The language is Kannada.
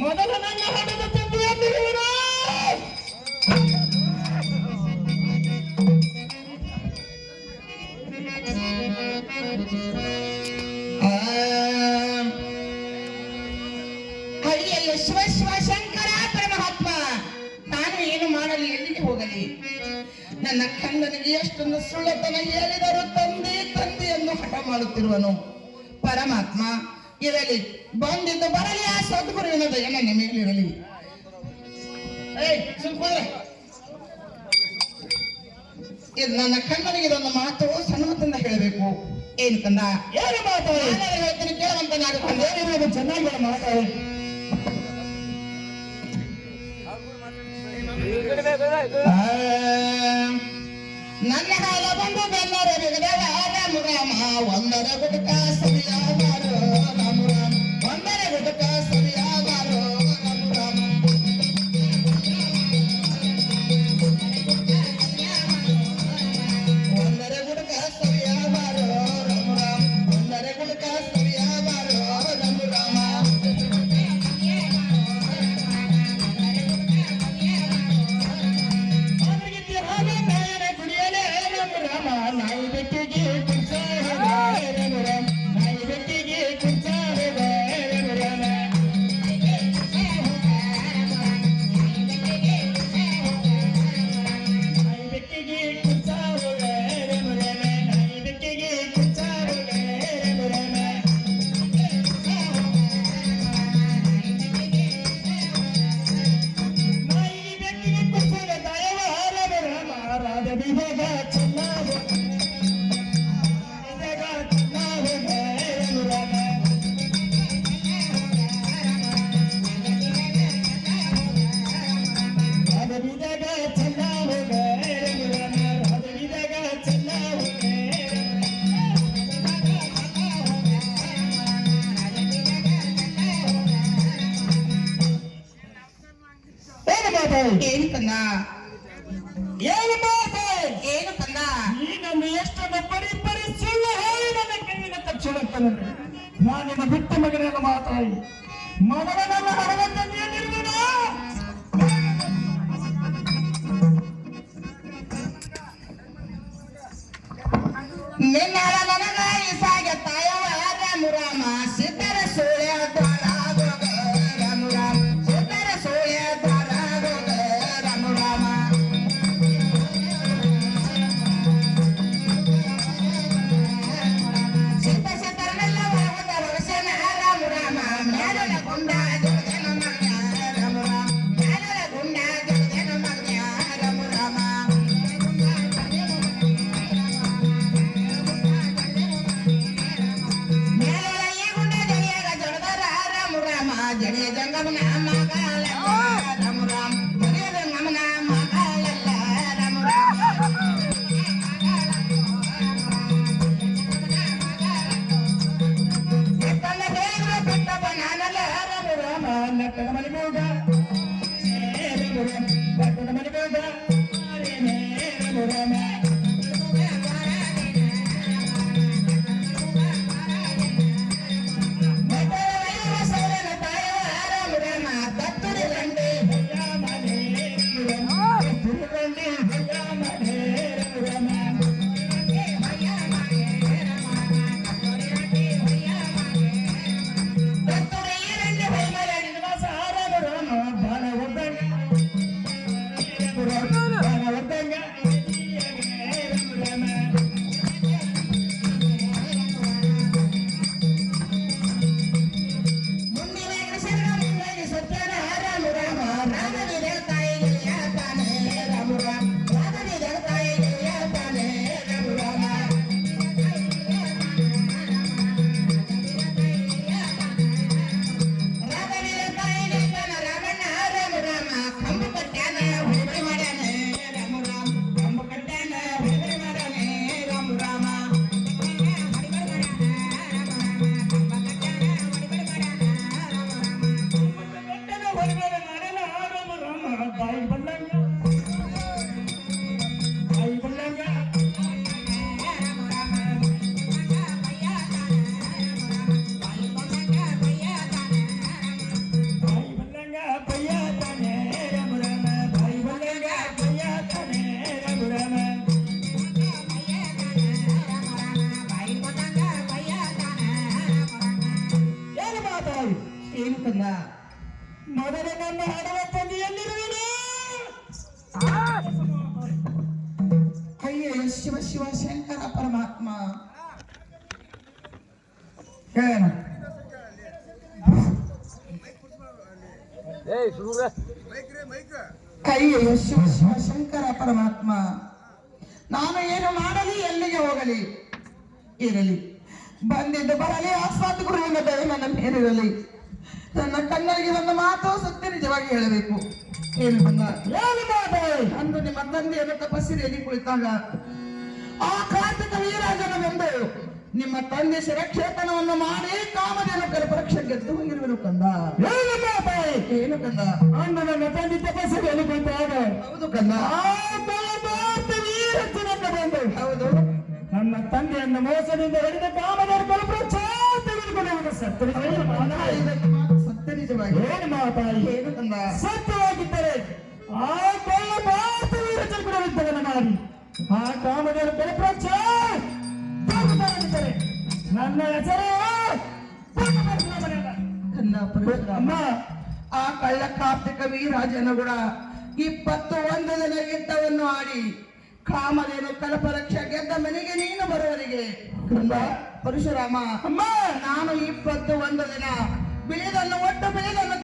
ಮೊದಲ ನನ್ನ ಹಣದ ತಂದೆಯಲ್ಲಿರುವನು ಹಳ್ಳಿಯ ಶಿವ ಶಿವ ಶಂಕರ ಪರಮಹಾತ್ಮ. ನಾನು ಏನು ಮಾಡಲಿ ಎಲ್ಲಿಗೆ ಹೋಗಲಿ? ನನ್ನ ಕಂದನಿಗೆ ಎಷ್ಟೊಂದು ಸುಳ್ಳತನ ಹೇಳಿದರು ತಂದೆ, ತಂದೆಯನ್ನು ಹಠ ಮಾಡುತ್ತಿರುವನು. ಪರಮಾತ್ಮ ಇರಲಿ ಬಂದಿದ್ದು ಬರಲಿ ಆ ಸದ್ಗುರುವಿನ ದಯ ನನ್ನ ಮೇಲಿರಲಿ ಏಯ್ ಸುಮ್ ಕೂತ್ರೆ. ಇದು ನನ್ನ ಕಣ್ಣನಿಗೆ ಇದೊಂದು ಮಾತು ಸನ್ಮತದಿಂದ ಹೇಳಬೇಕು ಏನು ಕಂದ ಏನು ಮಾತಾಡಿ ನಾನೇ ಹೇಳ್ತೀನಿ ಕೇಳುವಂತ ನಾನು ಕಂದ ಅದೇನಿರೋದು ಚೆನ್ನಾಗಿ ಮಾತಾಡಿ ನನ್ನ ಹಾಲ ಬಂದು ಬೆನ್ನರ ಬಿಗದವ ರಾಮ ರಾಮ ಒಂದರ ಗುಟಕ ಸರಿಯಾದಾರೋ ಏನು ಮಾತಾಡಿ ಏನು ಕಂದ ಏನು ಕಂದ ಈಗ ಎಷ್ಟೊಂದು ಸುಳ್ಳು ಹೇಳಿ ನನ್ನ ಕಣ್ಣಿನ ತಕ್ಷಣ ನಾನು ಬಿಟ್ಟ ಮಗನೆಲ್ಲ ಮಾತಾಡಿ. ಮೊದಲ ಜಡಿಯ ಜಂಗಮನ ಮೊದಲ ನನ್ನ ಹಣವ ತಂದೆ ಎಲ್ಲಿರುವನು ಅಯ್ಯೋ ಶಿವ ಶಿವ ಶಂಕರ ಪರಮಾತ್ಮ. ಹೇಳೋಣ. ಅಯ್ಯೋ ಶಿವ ಶಿವ ಶಂಕರ ಪರಮಾತ್ಮ. ನಾನು ಏನು ಮಾಡಲಿ ಎಲ್ಲಿಗೆ ಹೋಗಲಿ? ಇರಲಿ. ಬಂದಿದ್ದು ಬರಲಿ ಆಸ್ವಾದ ಗುರುವಿನ ದಯ ನನ್ನ ಮೇಲಿರಲಿ ನನ್ನ ಕಣ್ಣರಿಗೆ ಒಂದು ಮಾತು ಸತ್ಯ ನಿಜವಾಗಿ ಹೇಳಬೇಕು. ಏನು ಬಂದ. ಅಂದು ನಿಮ್ಮ ತಂದೆಯನ್ನು ತಪಸ್ಸಿನಲ್ಲಿ ಕುಳಿತಾಗ ಆ ಕಾರ್ತಿಕ ವೀರಾಜನವೆಂದು ನಿಮ್ಮ ತಂದೆ ಶಿರಕ್ಷೇತನವನ್ನು ಮಾಡಿ ಕಾಮದೇನ ಕಲ್ಪರಕ್ಷ ಗೆದ್ದು ಹೋಗಿರುವನು ಕಂದ. ಏನು ಕಂದ? ಅಂದು ನನ್ನ ತಂದೆ ತಪಸ್ಸಿರಿಯಲ್ಲಿ ಕುಳಿತಾಗ. ಹೌದು ಕಂದ. ಹೌದು. ನನ್ನ ತಂದೆಯನ್ನು ಮೋಸದಿಂದ ಹಿಡಿದ ಕಾಮದ ಕಲ್ಪವೃಕ್ಷ ತೆಗೆದುಕೊಂಡು ಸತ್ಯ. ನಿಜವಾಗಿ ಏನು ಕಂದ ಸತ್ಯವಾಗಿದ್ದರೆ ಆ ಕಳ್ಳ ವೀರಚಕ್ರವಿದ್ದವನ್ನ ಮಾಡಿ ಆ ಕಾಮದೇವ ನನ್ನ ಹೆಸರು ಅಮ್ಮ. ಆ ಕಳ್ಳ ಕಾರ್ತಿಕ ವೀರಾಜನ ಕೂಡ ಇಪ್ಪತ್ತು ಒಂದು ದಿನ ಯುದ್ಧವನ್ನು ಆಡಿ ಕಾಮದೇನು ಕಲ್ಪರಕ್ಷ ಗೆದ್ದ ಮನೆಗೆ ನೀನು ಬರುವವರಿಗೆ ಪರಶುರಾಮ ಅಮ್ಮ. ನಾನು ಇಪ್ಪತ್ತು ಒಂದು ದಿನ ಬಿಳಿದನ್ನು ಒಟ್ಟು ಬಿಳಿದನ್ನು